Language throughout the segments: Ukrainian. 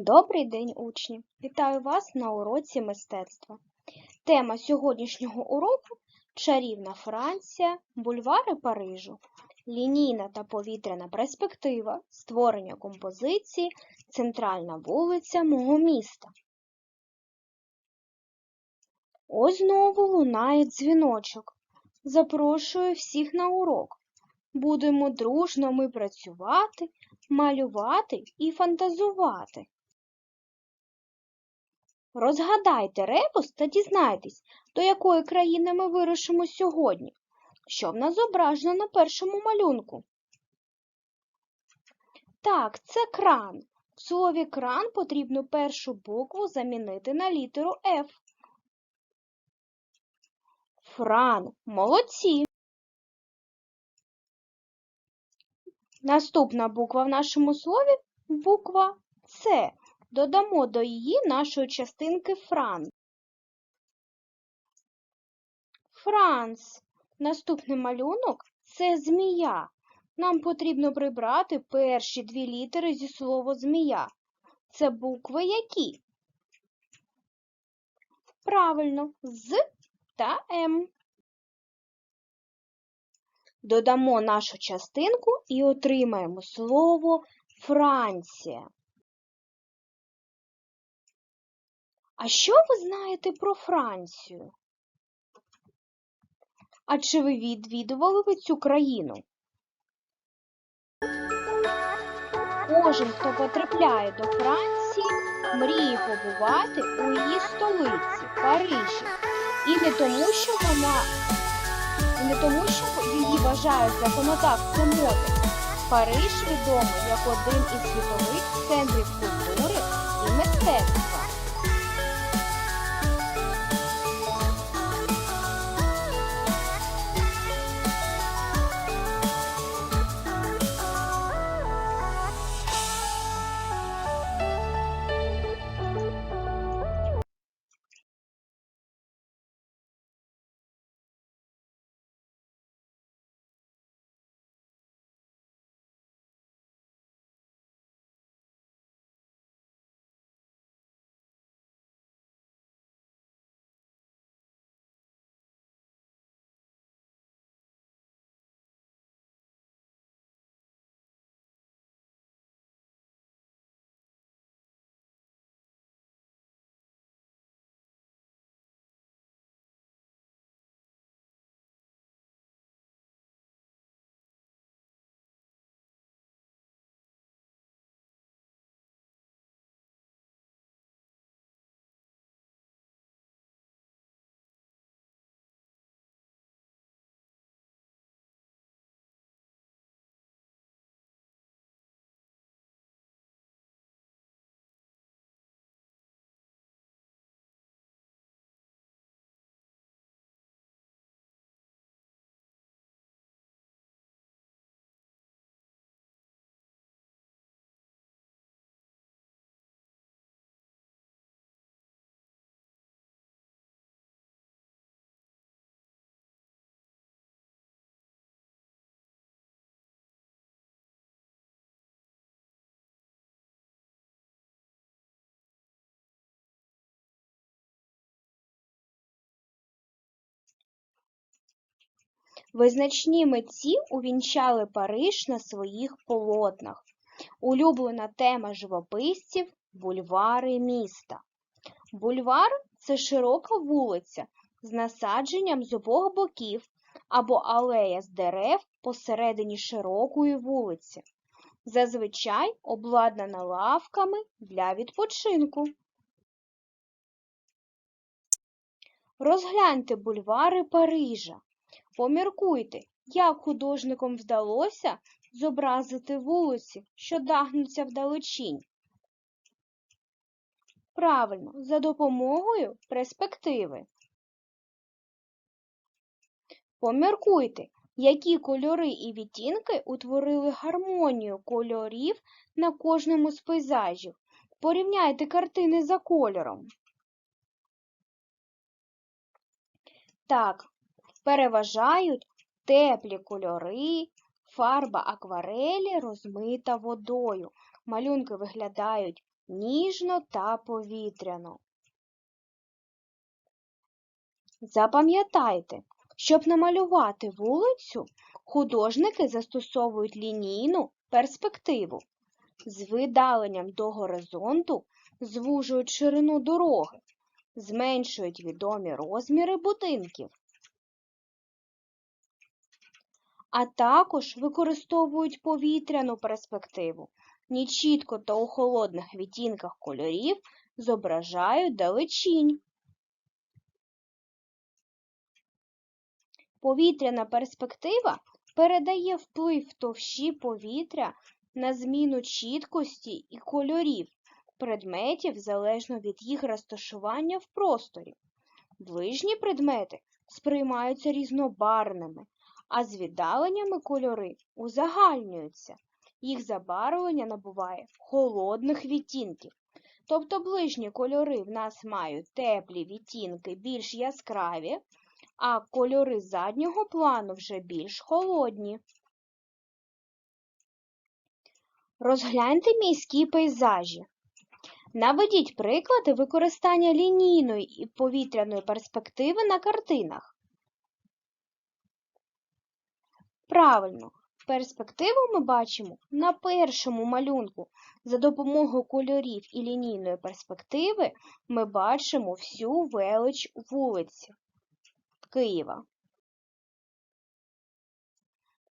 Добрий день, учні! Вітаю вас на уроці мистецтва. Тема сьогоднішнього уроку чарівна Франція, бульвари Парижу, лінійна та повітряна перспектива, створення композиції, центральна вулиця мого міста. Ось знову лунає дзвіночок. Запрошую всіх на урок. Будемо дружно ми працювати, малювати і фантазувати. Розгадайте ребус та дізнайтесь, до якої країни ми вирушимо сьогодні. Що в нас зображено на першому малюнку? Так, це кран. В слові кран потрібно першу букву замінити на літеру F. Фран. Молодці. Наступна буква в нашому слові буква С. Додамо до її нашої частинки Фран. Франц. Наступний малюнок це змія. Нам потрібно прибрати перші дві літери зі слова змія. Це букви які? Правильно, з та М. Додамо нашу частинку і отримаємо слово Франція. А що ви знаєте про Францію? А чи ви відвідували ви цю країну? Кожен, хто потрапляє до Франції, мріє побувати у її столиці Парижі. І не тому, що вона не тому, що її вважають законодавцем моди. Париж відомий як один із світових центрів культури і мистецтва. Визначні митці увінчали Париж на своїх полотнах. Улюблена тема живописців – бульвари міста. Бульвар – це широка вулиця з насадженням з обох боків або алея з дерев посередині широкої вулиці. Зазвичай обладнана лавками для відпочинку. Розгляньте бульвари Парижа. Поміркуйте, як художникам вдалося зобразити вулиці, що дагнуться вдалечінь. Правильно, за допомогою перспективи. Поміркуйте, які кольори і відтінки утворили гармонію кольорів на кожному з пейзажів. Порівняйте картини за кольором. Так, переважають теплі кольори, фарба акварелі розмита водою. Малюнки виглядають ніжно та повітряно. Запам'ятайте, щоб намалювати вулицю, художники застосовують лінійну перспективу. З видаленням до горизонту звужують ширину дороги, зменшують відомі розміри будинків. А також використовують повітряну перспективу. Нечітко та у холодних відтінках кольорів зображають далечінь. Повітряна перспектива передає вплив товщі повітря на зміну чіткості і кольорів предметів залежно від їх розташування в просторі. Ближні предмети сприймаються різнобарвними, а з віддаленнями кольори узагальнюються. Їх забарвлення набуває холодних відтінків. Тобто ближні кольори в нас мають теплі відтінки більш яскраві, а кольори заднього плану вже більш холодні. Розгляньте міські пейзажі. Наведіть приклади використання лінійної і повітряної перспективи на картинах. Правильно, перспективу ми бачимо на першому малюнку. За допомогою кольорів і лінійної перспективи ми бачимо всю велич вулиці Києва.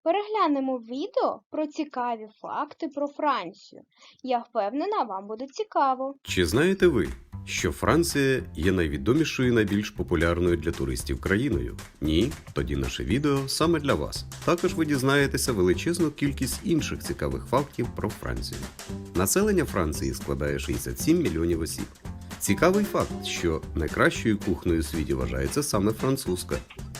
Переглянемо відео про цікаві факти про Францію. Я впевнена, вам буде цікаво. Чи знаєте ви, що Франція є найвідомішою і найбільш популярною для туристів країною? Ні, тоді наше відео саме для вас. Також ви дізнаєтеся величезну кількість інших цікавих фактів про Францію. Населення Франції складає 67 мільйонів осіб. Цікавий факт, що найкращою кухнею у світі вважається саме французька.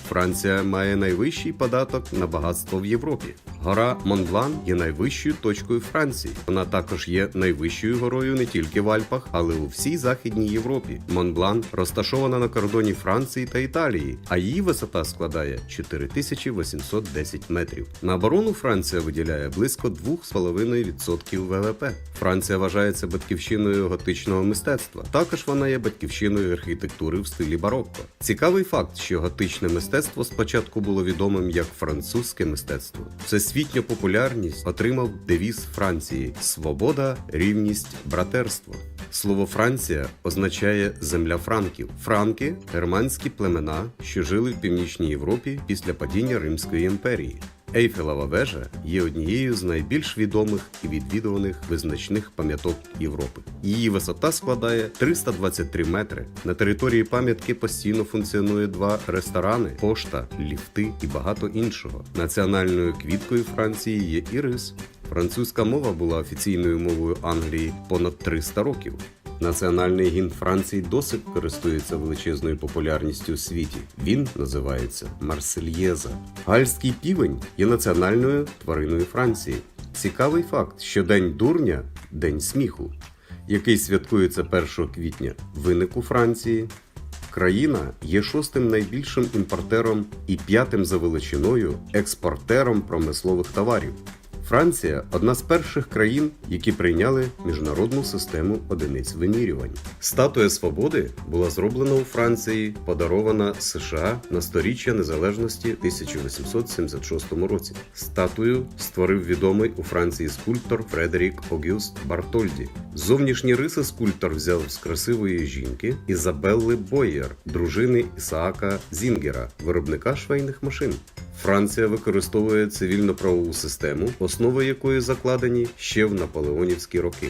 Франція має найвищий податок на багатство в Європі. Гора Монблан є найвищою точкою Франції. Вона також є найвищою горою не тільки в Альпах, але у всій Західній Європі. Монблан розташована на кордоні Франції та Італії, а її висота складає 4810 метрів. На оборону Франція виділяє близько 2,5% ВВП. Франція вважається батьківщиною готичного мистецтва. Також вона є батьківщиною архітектури в стилі барокко. Цікавий факт, що готичне мистецтво спочатку було відомим як французьке мистецтво. Всесвітню популярність отримав девіз Франції Свобода, рівність, братерство. Слово Франція означає земля франків. Франки германські племена, що жили в північній Європі після падіння Римської імперії. Ейфелева вежа є однією з найбільш відомих і відвідуваних визначних пам'яток Європи. Її висота складає 323 метри. На території пам'ятки постійно функціонує два ресторани, пошта, ліфти і багато іншого. Національною квіткою Франції є ірис. Французька мова була офіційною мовою Англії понад 300 років. Національний гімн Франції досить користується величезною популярністю у світі. Він називається Марсельєза. Гальський півень є національною твариною Франції. Цікавий факт, що День дурня день сміху, який святкується 1 квітня, виник у Франції. Країна є шостим найбільшим імпортером і п'ятим за величиною експортером промислових товарів. Франція одна з перших країн, які прийняли міжнародну систему одиниць вимірювань. Статуя свободи була зроблена у Франції, подарована США на сторіччя незалежності 1876 році. Статую створив відомий у Франції скульптор Фредерік Огюст Бартольді. Зовнішні риси скульптор взяв з красивої жінки Ізабелли Бойєр, дружини Ісаака Зінгера, виробника швейних машин. Франція використовує цивільно-правову систему, основи якої закладені ще в наполеонівські роки.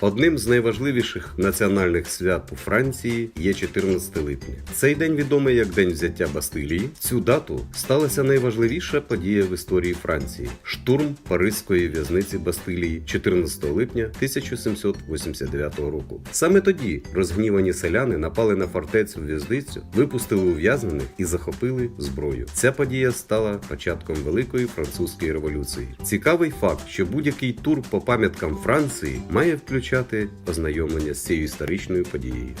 Одним з найважливіших національних свят у Франції є 14 липня. Цей день відомий як День взяття Бастилії. Цю дату сталася найважливіша подія в історії Франції штурм Паризької в'язниці Бастилії 14 липня 1789 року. Саме тоді розгнівані селяни напали на фортецю в'язницю, випустили ув'язнених і захопили зброю. Ця подія стала початком Великої французької революції. Цікавий факт, що будь-який тур по пам'яткам Франції має включати ознайомлення з цією історичною подією.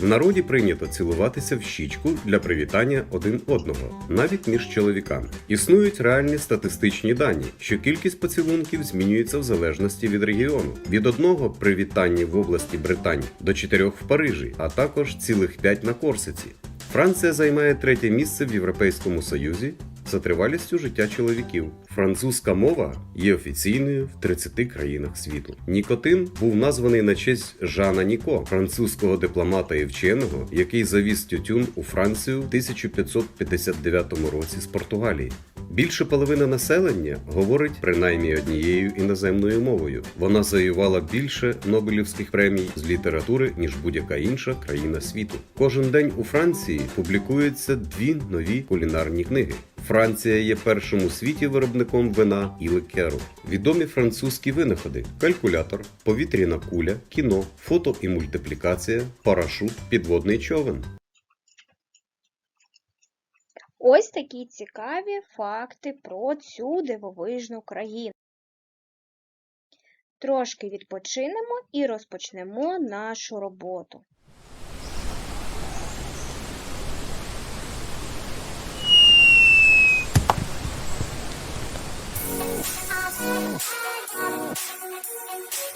В народі прийнято цілуватися в щічку для привітання один одного, навіть між чоловіками. Існують реальні статистичні дані, що кількість поцілунків змінюється в залежності від регіону. Від одного при вітанні в області Британь до чотирьох в Парижі, а також цілих п'ять на Корсиці. Франція займає третє місце в Європейському Союзі за тривалістю життя чоловіків. Французька мова є офіційною в 30 країнах світу. Нікотин був названий на честь Жана Ніко, французького дипломата і вченого, який завіз тютюн у Францію в 1559 році з Португалії. Більше половини населення говорить принаймні однією іноземною мовою. Вона завоювала більше Нобелівських премій з літератури, ніж будь-яка інша країна світу. Кожен день у Франції публікуються дві нові кулінарні книги. Франція є першим у світі виробником вина і ликеру. Відомі французькі винаходи: калькулятор, повітряна куля, кіно, фото і мультиплікація, парашут, підводний човен. Ось такі цікаві факти про цю дивовижну країну. Трошки відпочинемо і розпочнемо нашу роботу. I'm gonna go to the next.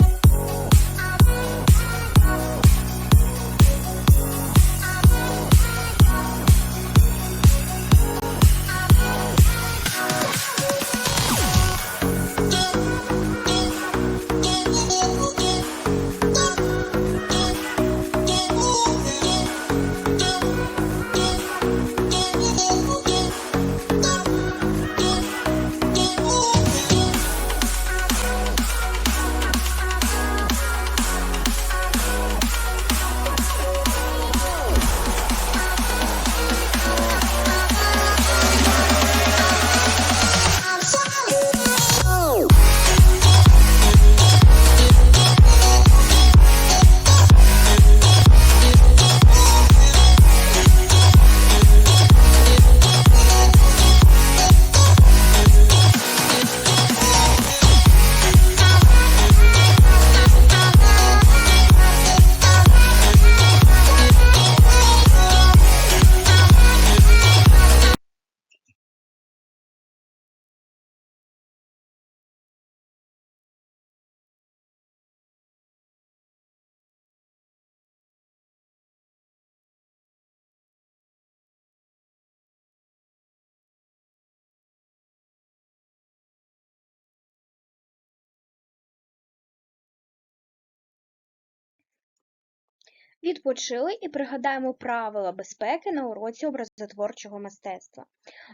Відпочили і пригадаємо правила безпеки на уроці образотворчого мистецтва.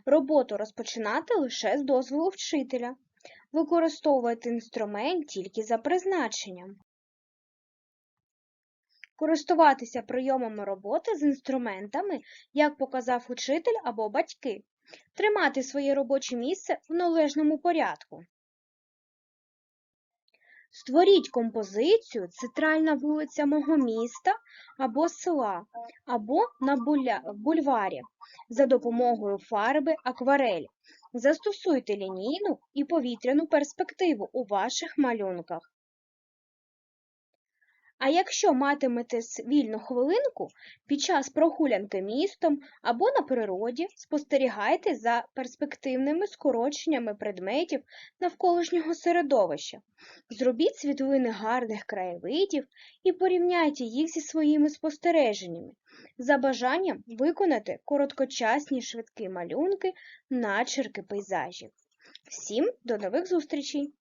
Роботу розпочинати лише з дозволу вчителя. Використовувати інструмент тільки за призначенням. Користуватися прийомами роботи з інструментами, як показав учитель або батьки. Тримати своє робоче місце в належному порядку. Створіть композицію «Центральна вулиця мого міста» або села, або на бульварі за допомогою фарби акварель. Застосуйте лінійну і повітряну перспективу у ваших малюнках. А якщо матимете вільну хвилинку, під час прогулянки містом або на природі спостерігайте за перспективними скороченнями предметів навколишнього середовища. Зробіть світлини гарних краєвидів і порівняйте їх зі своїми спостереженнями. За бажанням виконати короткочасні швидкі малюнки, начерки пейзажів. Всім до нових зустрічей!